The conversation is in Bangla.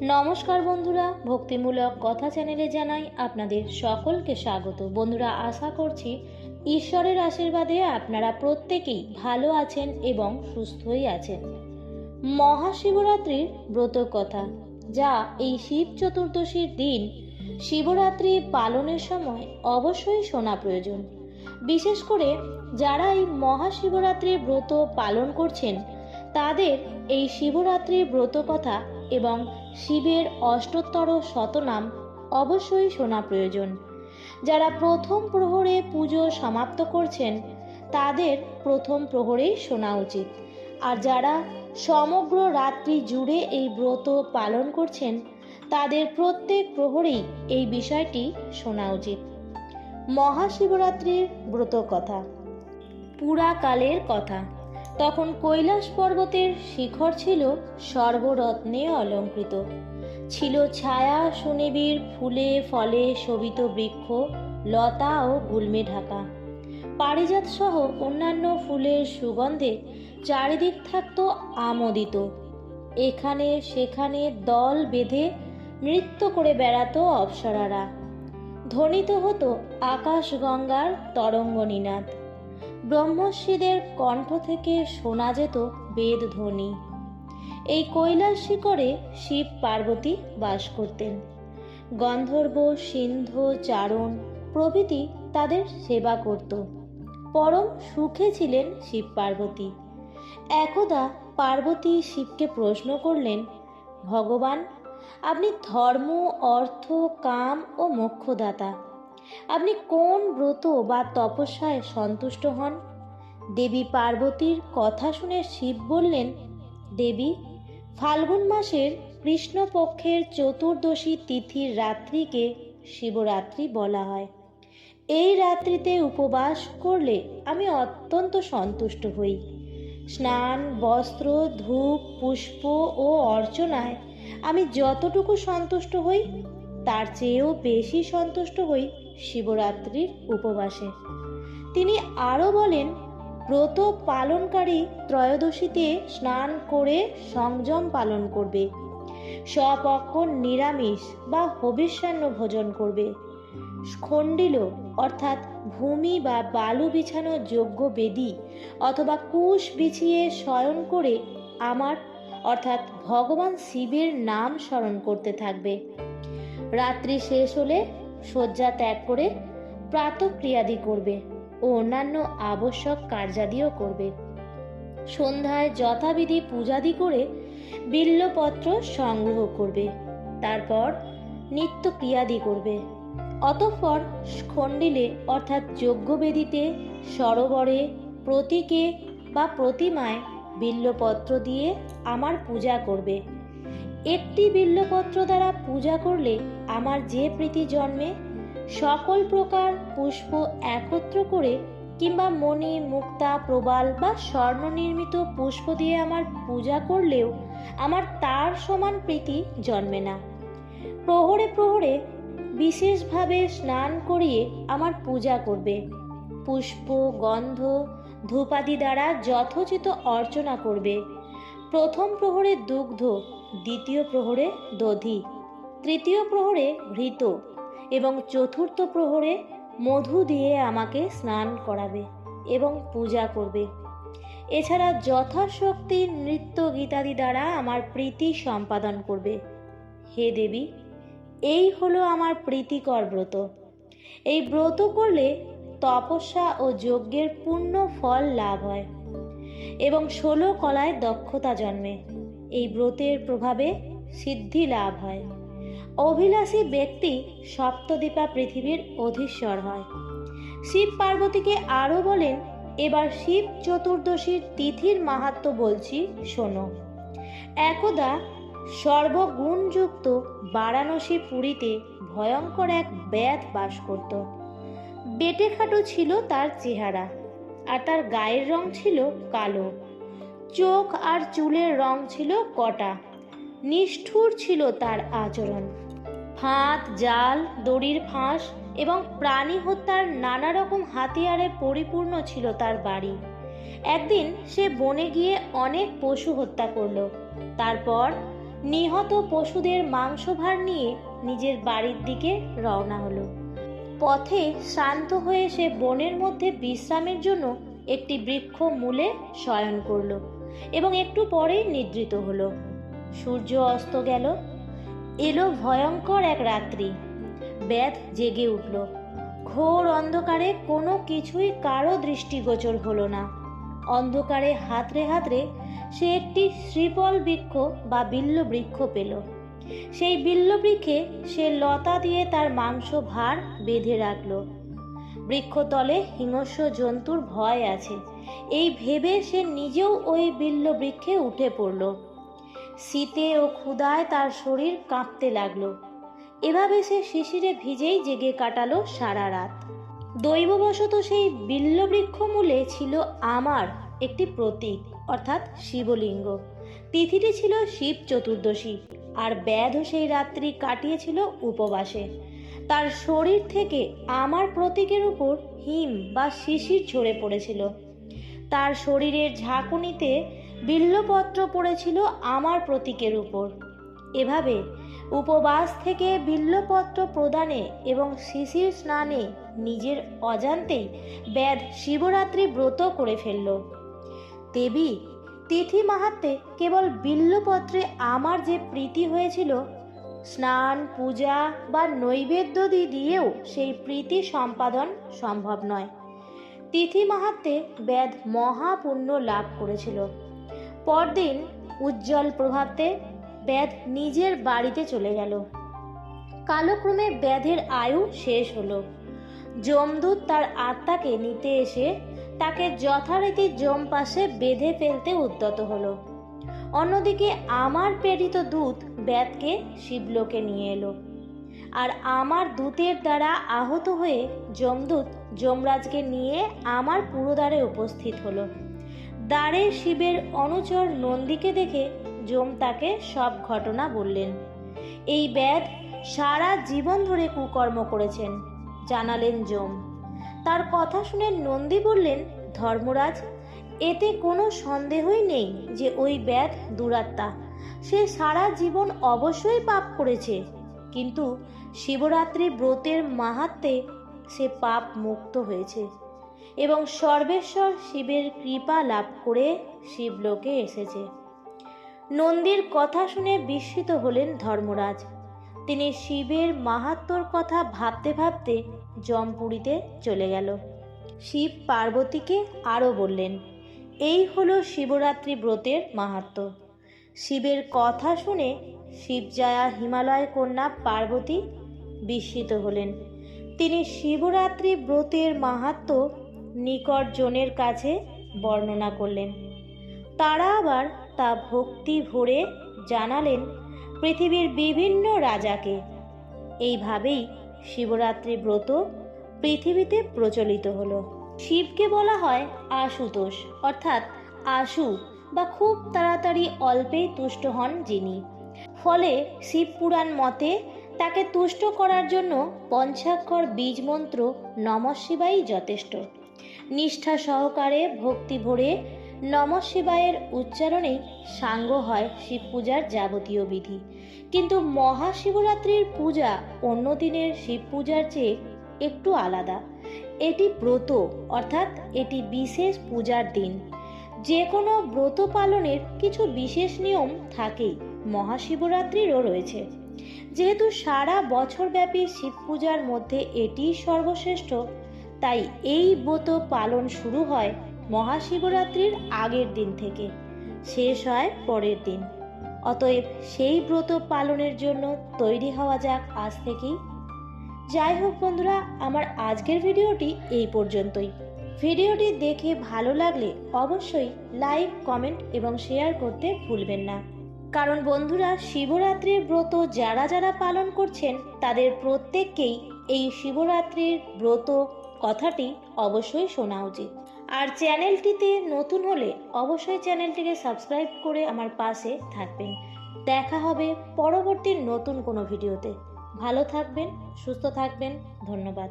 নমস্কার বন্ধুরা, ভক্তিমূলক কথা চ্যানেলে জানাই আপনাদের সকলকে স্বাগত। বন্ধুরা, আশা করছি ঈশ্বরের আশীর্বাদে আপনারা প্রত্যেকেই ভালো আছেন এবং সুস্থই আছেন। মহাশিবরাত্রির ব্রত কথা, যা এই শিব চতুর্দশীর দিন শিবরাত্রি পালনের সময় অবশ্যই শোনা প্রয়োজন। বিশেষ করে যারা এই মহাশিবরাত্রির ব্রত পালন করছেন, তাদের এই শিবরাত্রির ব্রত কথা এবং শিবের অষ্টোত্তর শতনাম অবশ্যই শোনা প্রয়োজন। যারা প্রথম প্রহরে পুজো সমাপ্ত করছেন, তাদের প্রথম প্রহরেই শোনা উচিত। আর যারা সমগ্র রাত্রি জুড়ে এই ব্রত পালন করছেন, তাদের প্রত্যেক প্রহরেই এই বিষয়টি শোনা উচিত। মহাশিবরাত্রির ব্রত কথা। পুরাকালের কথা। তখন কৈলাস পর্বতের শিখর ছিল সর্বরত্নে অলঙ্কৃত। ছিল ছায়া সুনিবিড়, ফুলে ফলে শোভিত বৃক্ষ, লতা ও গুল্মে ঢাকা। পারিজাত সহ অন্যান্য ফুলের সুগন্ধে চারিদিক থাকত আমোদিত। এখানে সেখানে দল বেঁধে নৃত্য করে বেড়াতো অপ্সরারা। ধ্বনিত হতো আকাশ গঙ্গার তরঙ্গ নিনাদ ব্রহ্মশ্রীদের কণ্ঠ থেকে শোনা যেত বেদ ধ্বনি এই কৈলাস শিখরে শিব পার্বতী বাস করতেন। গন্ধর্ব, সিন্ধ, চারণ প্রভৃতি তাদের সেবা করত। পরম সুখে ছিলেন শিব পার্বতী। একদা পার্বতী শিবকে প্রশ্ন করলেন, ভগবান, আপনি ধর্ম, অর্থ, কাম ও মোক্ষদাতা। আপনি কোন ব্রত বা তপস্যায় সন্তুষ্ট হন? দেবী পার্বতীর কথা শুনে শিব বললেন, দেবী, ফাল্গুন মাসের কৃষ্ণপক্ষের চতুর্দশী তিথির রাত্রিকে শিবরাত্রি বলা হয়। এই রাত্রিতে উপবাস করলে আমি অত্যন্ত সন্তুষ্ট হই। স্নান, বস্ত্র, ধূপ, পুষ্প ও অর্চনায় আমি যতটুকু সন্তুষ্ট হই, তার চেয়েও বেশি সন্তুষ্ট হই শিবরাত্রির উপবাসে। তিনি আরও বলেন, ব্রত পালনকারী ত্রয়োদশীতে স্নান করে সংযম পালন করবে। স্বপক্ষ নিরামিষ বা হবিষ্যান্ন ভোজন করবে। খণ্ডিল অর্থাৎ ভূমি বা বালু বিছানো যোগ্য বেদি অথবা কুশ বিছিয়ে শয়ন করে আমার, অর্থাৎ ভগবান শিবের নাম স্মরণ করতে থাকবে। রাত্রি শেষ হলে শয্যা ত্যাগ করে প্রাতক্রিয়াদি করবে ও অন্যান্য আবশ্যক কার্যাদিও করবে। সন্ধ্যায় যথাবিধি পূজাদি করে বিল্লপত্র সংগ্রহ করবে। তারপর নিত্য ক্রিয়াদি করবে। অতঃপর খণ্ডিলে অর্থাৎ যজ্ঞবেদিতে সরোবরে প্রতীকে বা প্রতিমায় বিল্লপত্র দিয়ে আমার পূজা করবে। একটি বিল্লপত্র দ্বারা পূজা করলে আমার যে প্রীতি জন্মে, সকল প্রকার পুষ্প একত্র করে কিংবা মণি, মুক্তা, প্রবাল বা স্বর্ণ নির্মিত পুষ্প দিয়ে আমার পূজা করলেও আমার তার সমান প্রীতি জন্মে না। প্রহরে প্রহরে বিশেষভাবে স্নান করিয়ে আমার পূজা করবে। পুষ্প, গন্ধ, ধূপাদি দ্বারা যথোচিত অর্চনা করবে। প্রথম প্রহরে দুগ্ধ দ্বিতীয় প্রহরে দধি, তৃতীয় প্রহরে ঘৃত এবং চতুর্থ প্রহরে মধু দিয়ে আমাকে স্নান করাবে এবং পূজা করবে। এছাড়া যথাশক্তি নৃত্য গীতাদি দ্বারা আমার প্রীতি সম্পাদন করবে। হে দেবী, এই হলো আমার প্রীতিকর ব্রত। এই ব্রত করলে তপস্যা ও যজ্ঞের পূর্ণ ফল লাভ হয় এবং ষোলো কলায় দক্ষতা জন্মে। এই ব্রতের প্রভাবে সিদ্ধি লাভ হয়। অভিলাষী ব্যক্তি সপ্তদীপা পৃথিবীর অধীশ্বর হয়। শিব পার্বতীকে আরও বলেন, এবার শিব চতুর্দশীর তিথির মাহাত্ম বলছি, শোনো। একদা সর্বগুণযুক্ত বারাণসী পুরীতে ভয়ঙ্কর এক ব্যাধ বাস করত। বেটেখাটো ছিল তার চেহারা, আর তার গায়ের রং ছিল কালো। চোখ আর চুলের রং ছিল কটা। নিষ্ঠুর ছিল তার আচরণ। ফাঁদ, জাল, দড়ির ফাঁস এবং প্রাণী হত্যার নানা রকম হাতিয়ারে পরিপূর্ণ ছিল তার বাড়ি। একদিন সে বনে গিয়ে অনেক পশু হত্যা করল। তারপর নিহত পশুদের মাংসভার নিয়ে নিজের বাড়ির দিকে রওনা হলো। পথে শ্রান্ত হয়ে সে বনের মধ্যে বিশ্রামের জন্য একটি বৃক্ষ মূলে শয়ন করল। এবং একটু পরেই নিদ্রিত হলো। সূর্য অস্ত গেল। এলো ভয়ঙ্কর এক রাত্রি। ব্যাধ জেগে উঠল। ঘোর অন্ধকারে কোনো কিছুই কারও দৃষ্টিগোচর হলো না। অন্ধকারে হাতরে হাতরে সে একটি শ্রীপল বৃক্ষ বা বিল্ল বৃক্ষ পেল। সেই বিল্ল বৃক্ষে সে লতা দিয়ে তার মাংস ভার বেঁধে রাখল। বৃক্ষতলে হিংস্র জন্তুর ভয় আছে। এই ভেবে সে নিজেও ওই বিল্ল বৃক্ষে উঠে পড়ল। শীতে ও ক্ষুধায় তার শরীর কাঁপতে লাগল। এভাবে সে শিশিরে ভিজেই জেগে কাটালো সারা রাত। দৈববশত সেই বিল্লবৃক্ষ মূলে ছিল আমার একটি প্রতীক, অর্থাৎ শিবলিঙ্গ। তিথিটি ছিল শিব চতুর্দশী, আর ব্যাধও সেই রাত্রি কাটিয়েছিল উপবাসে। তার শরীর থেকে আমার প্রতীকের উপর হিম বা শিশির ঝরে পড়েছিল। তার শরীরের ঝাঁকুনিতে বিল্লপত্র পড়েছিল আমার প্রতীকের উপর। এভাবে উপবাস থেকে বিল্লপত্র প্রদানে এবং শিশির স্নানে নিজের অজান্তেই ব্যাধ শিবরাত্রি ব্রত করে ফেলল। দেবী, তিথি মাহাত্মে কেবল বিল্লপত্রে আমার যে প্রীতি হয়েছিল, স্নান, পূজা বা নৈবেদ্য দিয়েও সেই প্রীতি সম্পাদন সম্ভব নয়। তিথি মাহাত্মে ব্যাধ মহাপুণ্য লাভ করেছিল। পরদিন উজ্জ্বল প্রভাতে ব্যাধ নিজের বাড়িতে চলে গেল। কালক্রমে ব্যাধের আয়ু শেষ হলো। যমদূত তার আত্মাকে নিতে এসে তাকে যথারীতি যম পাশে বেঁধে ফেলতে উদ্যত হলো। অন্যদিকে আমার প্রেরিত দূত ব্যাধকে শিবলোকে নিয়ে এলো। আর আমার দূতের দ্বারা আহত হয়ে যমদূত যমরাজকে নিয়ে আমার পুরোদ্বারে উপস্থিত হলো। দ্বারে শিবের অনুচর নন্দীকে দেখে যম তাকে সব ঘটনা বললেন। এই ব্যাধ সারা জীবন ধরে কুকর্ম করেছেন, জানালেন যম। তার কথা শুনে নন্দী বললেন, ধর্মরাজ, এতে কোনো সন্দেহই নেই যে ওই ব্যাধ দুরাত্মা। সে সারা জীবন অবশ্যই পাপ করেছে। কিন্তু শিবরাত্রি ব্রতের মাহাত্মে সে পাপ মুক্ত হয়েছে এবং সর্বেশ্বর শিবের কৃপা লাভ করে শিবলোকে এসেছে। নন্দীর কথা শুনে বিস্মিত হলেন ধর্মরাজ। তিনি শিবের মাহাত্মর কথা ভাবতে ভাবতে জমপুরীতে চলে গেল। শিব পার্বতীকে আরও বললেন, এই হলো শিবরাত্রি ব্রতের মাহাত্ম। শিবের কথা শুনে শিবজায়া হিমালয় কন্যা পার্বতী বিস্মিত হলেন। তিনি শিবরাত্রি ব্রতের মাহাত্ম নিকট জনের কাছে বর্ণনা করলেন। তারা আবার তা ভক্তি ভরে জানালেন পৃথিবীর বিভিন্ন রাজাকে। এইভাবেই শিবরাত্রি ব্রত পৃথিবীতে প্রচলিত হলো। শিবকে বলা হয় আশুতোষ, অর্থাৎ আশু বা খুব তাড়াতাড়ি অল্পেই তুষ্ট হন যিনি। ফলে শিব পুরাণ মতে তাকে তুষ্ট করার জন্য পঞ্চাক্ষর বীজ মন্ত্র নম শিবাই যথেষ্ট। নিষ্ঠা সহকারে ভক্তি ভরে নম শিবায়ের উচ্চারণেই সাঙ্গ হয় শিব পূজার যাবতীয় বিধি। কিন্তু মহাশিবরাত্রির পূজা অন্য দিনের শিব পূজার চেয়ে একটু আলাদা। এটি ব্রত, অর্থাৎ এটি বিশেষ পূজার দিন। যে কোনো ব্রত পালনের কিছু বিশেষ নিয়ম থাকেই। মহাশিবরাত্রিরও রয়েছে। যেহেতু সারা বছরব্যাপী শিব পূজার মধ্যে এটি সর্বশ্রেষ্ঠ, তাই এই ব্রত পালন শুরু হয় মহাশিবরাত্রির আগের দিন থেকে। শেষ হয় পরের দিন। অতএব সেই ব্রত পালনের জন্য তৈরি হওয়া যাক আজ থেকেই। যাই হোক বন্ধুরা, আমার আজকের ভিডিওটি এই পর্যন্তই। ভিডিওটি দেখে ভালো লাগলে অবশ্যই লাইক, কমেন্ট এবং শেয়ার করতে ভুলবেন না। কারণ বন্ধুরা, শিবরাত্রির ব্রত যারা যারা পালন করছেন, তাদের প্রত্যেককেই এই শিবরাত্রির ব্রত কথাটি অবশ্যই শোনা উচিত। আর চ্যানেলটিতে নতুন হলে অবশ্যই চ্যানেলটিকে সাবস্ক্রাইব করে আমার পাশে থাকবেন। দেখা হবে পরবর্তী নতুন কোনো ভিডিওতে। ভালো থাকবেন, সুস্থ থাকবেন, ধন্যবাদ।